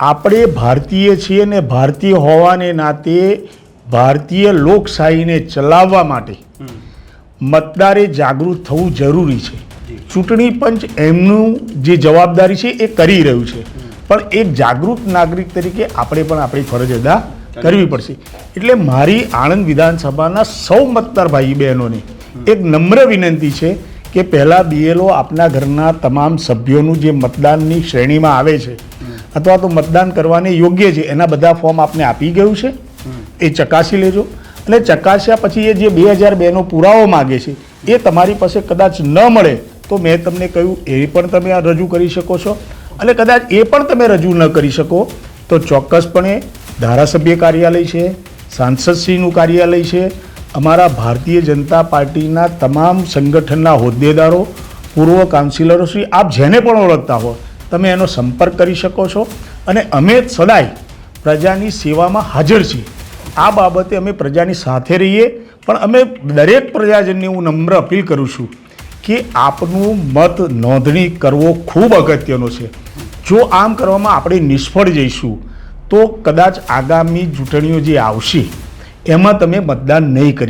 આપણે ભારતીય છીએ ને ભારતીય હોવાને નાતે ભારતીય લોકશાહીને ચલાવવા માટે મતદારે જાગૃત થવું જરૂરી છે. ચૂંટણી પંચ એમનું જે જવાબદારી છે એ કરી રહ્યું છે. પણ એક જાગૃત નાગરિક તરીકે આપણે પણ આપણી ફરજ અદા કરવી પડશે. એટલે મારી આણંદ વિધાનસભાના સૌ મતદાર ભાઈ બહેનોને એક નમ્ર વિનંતી છે કે પહેલાં બીએલઓ આપના ઘરના તમામ સભ્યોનું જે મતદાનની શ્રેણીમાં આવે છે, અથવા તો મતદાન કરવાને યોગ્ય છે, એના બધા ફોર્મ આપને આપી ગયું છે. એ ચકાસી લેજો. અને ચકાસ્યા પછી એ જે બે હજાર બેનો પુરાવો માગે છે, એ તમારી પાસે કદાચ ન મળે તો મેં તમને કહ્યું, એ પણ તમે આ રજૂ કરી શકો છો. અને કદાચ એ પણ તમે રજૂ ન કરી શકો, તો ચોક્કસપણે ધારાસભ્ય કાર્યાલય છે, સાંસદશ્રીનું કાર્યાલય છે અમારા ભારતીય જનતા પાર્ટીના તમામ સંગઠનના હોદ્દેદારો, પૂર્વ કાઉન્સિલરો શ્રી, આપ જેને પણ ઓળખતા હો, તમે એનો સંપર્ક કરી શકો છો. અને અમે સદાય પ્રજાની સેવામાં હાજર છીએ. આ બાબતે અમે પ્રજાની સાથે રહીએ, પણ અમે દરેક પ્રજાજનને હું નમ્ર અપીલ કરું છું કે આપનું મત નોંધણી કરવો ખૂબ અગત્યનો છે. જો આમ કરવામાં આપણે નિષ્ફળ જઈશું, તો કદાચ આગામી ચૂંટણીઓ જે આવશે એમાં તમે મતદાન નહીં કરી